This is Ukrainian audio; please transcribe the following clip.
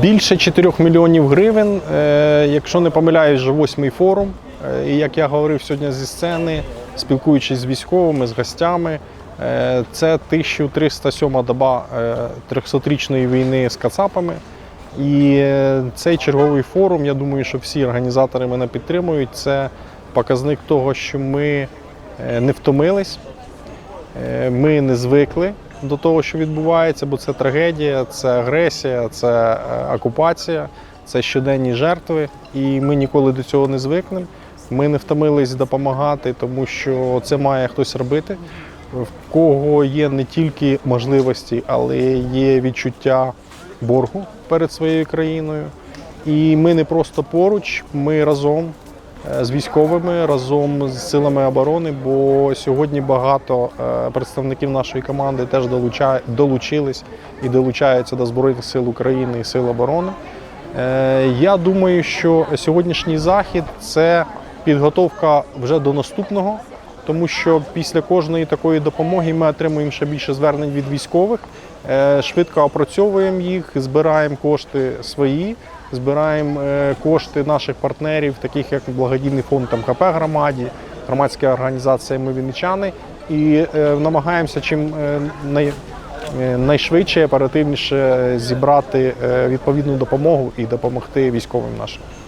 Більше 4 мільйонів гривень. Е, Якщо не помиляюсь, вже восьмий форум. Е, І як я говорив сьогодні зі сцени, спілкуючись з військовими, з гостями, е, це 1307 доба е, 300-річної війни з Кацапами. І цей черговий форум, я думаю, що всі організатори мене підтримують. Це показник того, що ми не втомились, ми не звикли до того, що відбувається, бо це трагедія, це агресія, це е, окупація, це щоденні жертви. І ми ніколи до цього не звикнемо. Ми не втомились допомагати, тому що це має хтось робити. В кого є не тільки можливості, але є відчуття боргу перед своєю країною. І ми не просто поруч, ми разом з військовими, разом з силами оборони, бо сьогодні багато е, представників нашої команди теж долучились і долучаються до Збройних сил України і сил оборони. Е, Я думаю, що сьогоднішній захід це підготовка вже до наступного, тому що після кожної такої допомоги ми отримуємо ще більше звернень від військових. Е, Швидко опрацьовуємо їх, збираємо кошти свої, збираємо е, кошти наших партнерів, таких як благодійний фонд там, КП громаді, громадська організація Ми Вінничани, і е, намагаємося чим е, най, найшвидше, оперативніше зібрати відповідну допомогу і допомогти військовим нашим.